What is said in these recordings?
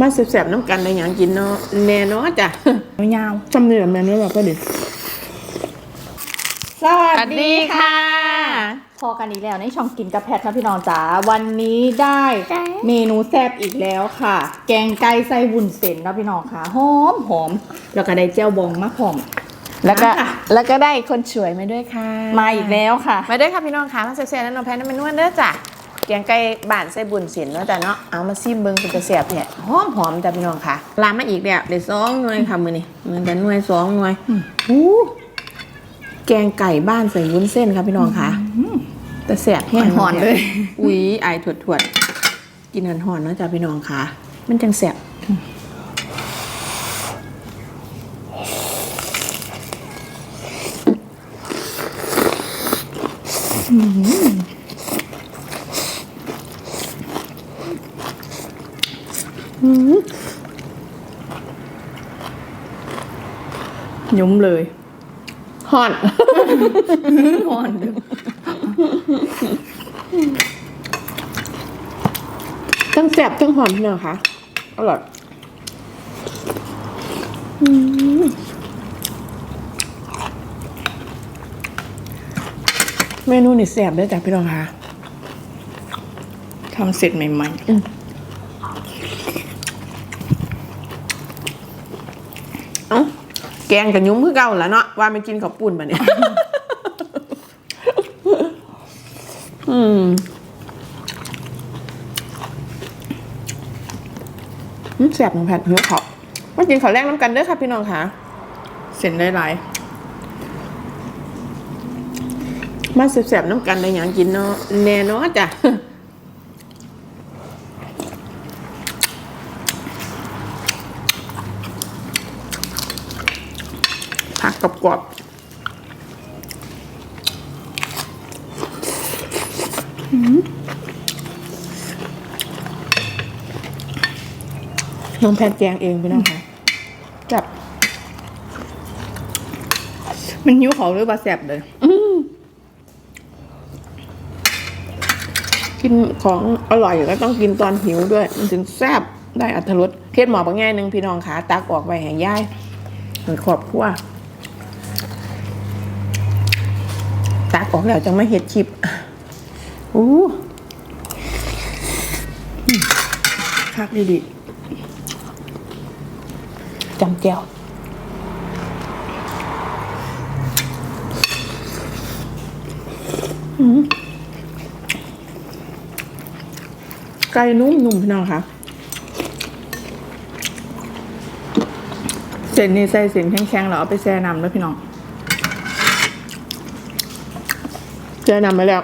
มาแสบๆน้ำกันในอย่างกินเนาะแน่เนาะจ้ะยาวจำเนียแม่นี่แหละก็ดีสวัสวัสดีค่ะ พอกันอีกแล้วในช่องกินกับแพทนะพี่น้องจ๋าวันนี้ได้ได้เมนูแซ่บอีกแล้วค่ะ แกงไก่ไส้วุ้นเส้นนะพี่น้องค่ะหอมหอมแล้วก็ได้เจ้าบองมาพร้อมแล้วก็ค่ะแล้วก็ได้คนสวยมาด้วยค่ะ มาอีกแล้วค่ะ มาด้วยค่ะพี่น้องค่ะมาแซ่บๆนั่นน้องแพนนั่นเป็นนวลเด้อจ้ะ แกงไก่บ้านใส่บุญเสียนเนาะจ้ะเนาะเอามาซิมเบิ้งเป็นกระแสบเนี่ยหอมหอมจ้ะพี่น้องค่ะลามมาอีกแล้วเดี๋ยวสองหน่วยค่ะมือนี่มือแต่หน่วยสองหน่วยอู้แกงไก่บ้านใส่วุ้นเส้นค่ะพี่น้องค่ะแต่แสบแห้งหอนเลยอุ้ยไอถวดถวดกินหอนๆเนาะจ้ะพี่น้องค่ะ มันจังแสบ ยุ้มเลยห่อนหอนเลยทั้งแสบทั้งหอมพี่น้องค่ะอร่อยอืมเมนูนี่แสบด้วยจ้ะพี่น้องค่ะทำเสร็จใหม่เอ้า แกงกับยุ้มคือเก่าแล้วเนาะว่าไม่กินข้าวปุ้นมาเนี่ยอืมอืมแสบน้องแพทหิวเขาวมากินข้าวแรกน้ำกันเด้อค่ะพี่น้องค่ะ เสร็จได้หลายมาแสบๆน้ำกันในอย่างกินเนาะแน่นาะจ้ะ ผั กกรอบๆน้องแพทย์แกงเองพี่น้องค่ะจับ มันหิวเขาหรือว่าแซ่บเลยกินของอร่อยก็ต้องกินตอนหิวด้วย มันถึงแซ่บได้อัตรสเทศหมอบางแง่หนึ่งพี่น้องขาตักออกไปแห่ย่ายเหมือนขอบพัว ตักออกแล้วจะไม่เห็ดชิปอู้คักดีดีๆจำเจียวไก่นุ่มๆพี่น้องคะเสร็จนี่ใส่เสียงแข็งๆแล้วเอาไปแช่น้ำด้วยพี่น้อง เจอนำไปแล้ว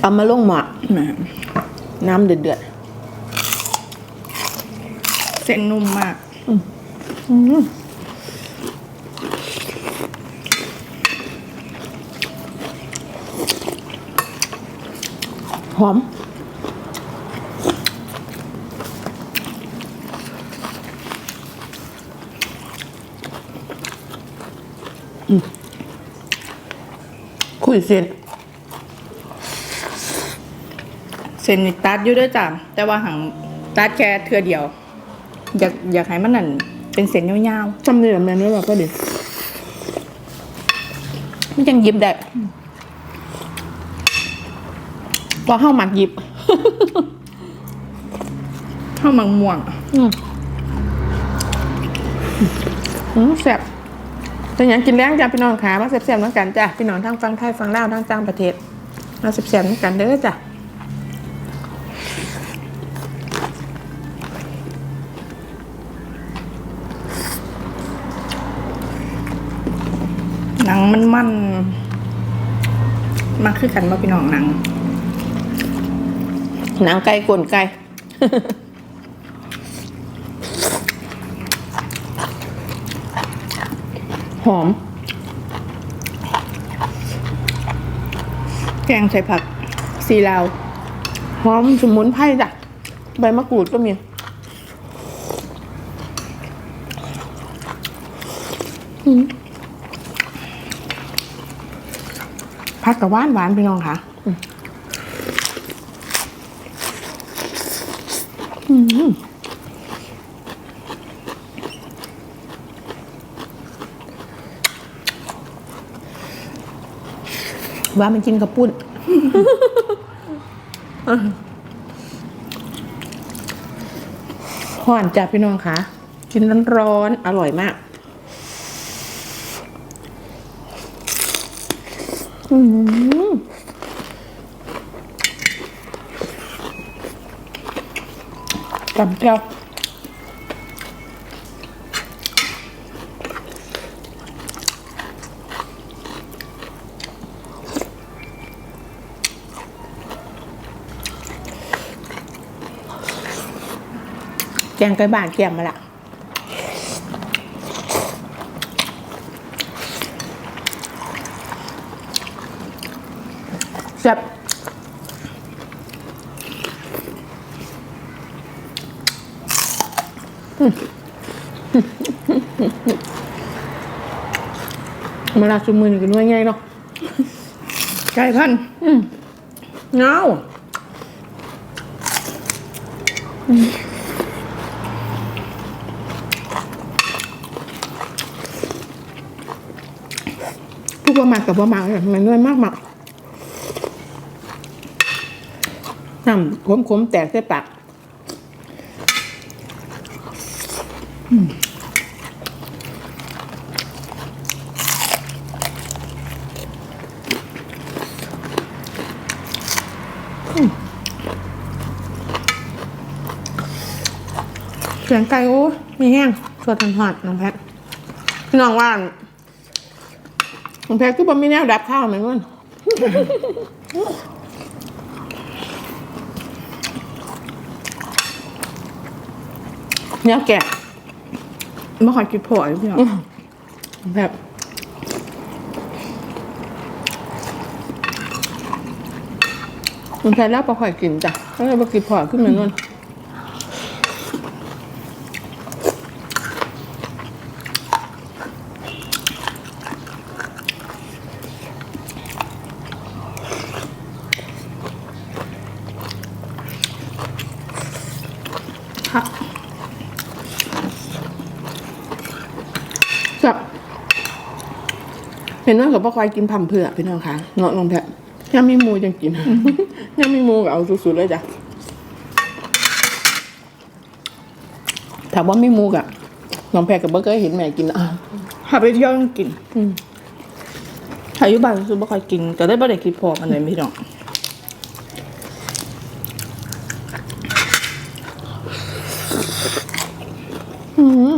เอามาลงหมอแหมน้ำเดือดเส้นนุ่มมากๆหอมอืม คุยเส้นเส้นนี่ตัดอยู่ด้วยจ้ะแต่ว่าหังตัดแค่เทือเดียว อยากอยากให้มันนั่นเป็นเส้นยาวจำเนียแม่นี่แหละก็ดีมันยังหยิบได้พอเข้าหมักหยิบๆข้าวมังม่วง อืมอืมแซ่บ แต่อย่างกินแรงจ้ะพี่น้องขามาแซ่บๆน้ำกันจ้ะพี่น้องทั้งฟังไทยฟังลาวทั้งต่างประเทศมาแซ่บๆน้ำกันเด้อจ้ะหนังมันมันมากคือกันว่าพี่น้องหนังหนังไก่กลนไก่ หอม แกงใส่ผักซีลาวหอมสมุนไพรจ้ะใบมะกรูดก็มี ผักกับหวานหวานๆพี่น้องค่ะอืม ว่ามันกินกระปุ้นหอนจ้ะพี่น้องคะกินร้อนๆอร่อยมากอืมกับแก้ว แกงไก่บ้านเกี่ยมมาละแซ่บมาลาชุมือนี่กันว่าไงเนาะไก่พันธุ์เงา ผู้ประมาทกับประมาทเนี่ยมันน้อยมากมากน้ำขมขมๆแตกใส่ปากเสียงไก่โอ้มีแห้งสดทันหอดน้องแพทน้องว่าน องแพทก็บ่มีแนวดับข้าวเหมือนกันแนวแกะไม่ค่อยกินผอยพี่น้องแบบมันแพ้แล้วปลาข่อยกินจ้ะแล้วเลยปกินพอขึ้นมานู่น เห็นว่ากับป้าควายกินผัมเผือกพี่น้องคะเงาะน้องแพะยังมีหมูจังกินยังมีหมูก็เอาสุดๆเลยจ้ะถามว่าไม่มูกอะน้องแพะกับเบอร์เกอร์เห็นแม่กินอะหาไปเที่ยวต้องกินอืมอายุบ้านซื้อบ่ค่อยกินก็ได้บ่ได้กินพอมันเลยพี่น้องอืม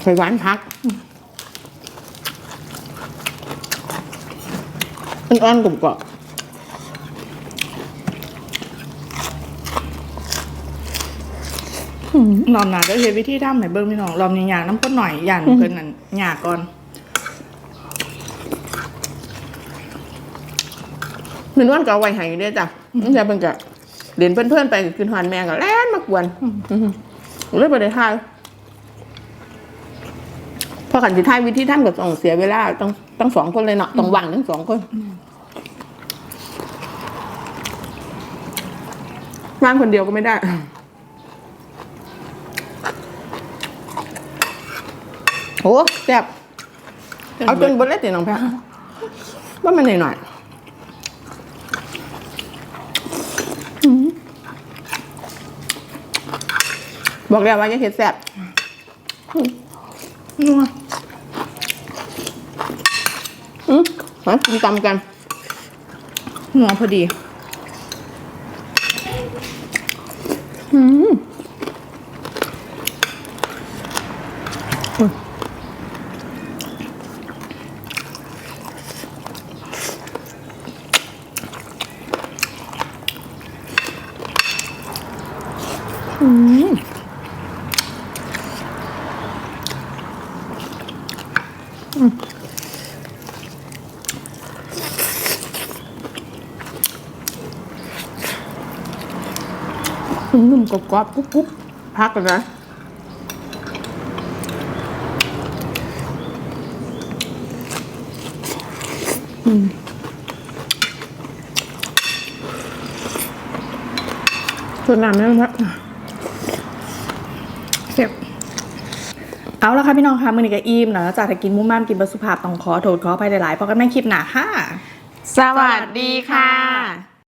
ไข่หวานพัก อ่อนๆกรุบกรอบรอบหน้าก็เฮ็ดวิธีทำให้เบิ่งพี่น้องรอบนี้ยากน้ำก้นหน่อยย่านเพิ่นนั่นยากก่อนเหมือนวันก็เอาไว้ใหายอยู่เด้อจ้ะนี่จะเป็นกะเรียนเพื่อนๆไปกินหานแม่ก็แล่นมากวนอืมเลยไปได้ทาย พอขันสิทายวิธีทำกับต้องเสียเวลาต้องต้องสองคนเลยเนาะต้องวางทั้งสองคนวางคนเดียวก็ไม่ได้โอ้แซ่บเอาจนบนเล็ดเดี๋ยวน้องแพะว่ามันหน่อยหน่อยๆอืมบอกแล้วว่าจะเห็ดแซ่บ นัวอืมมากินตำกันนัวพอดี อืม นุ่มๆกรอบๆปุ๊บๆพักกันนะอืมส่วนน้ำนี่ครับ เสียบ เอาละค่ะพี่น้องค่ะมือนี้ก็อิ่มแล้วจากถ้ากินมุ่มม่ามกินประสุภาพต้องขอโทษขอไปหลายๆเพราะกันไม่คลิปหนาค่ะ สวัสดีค่ะ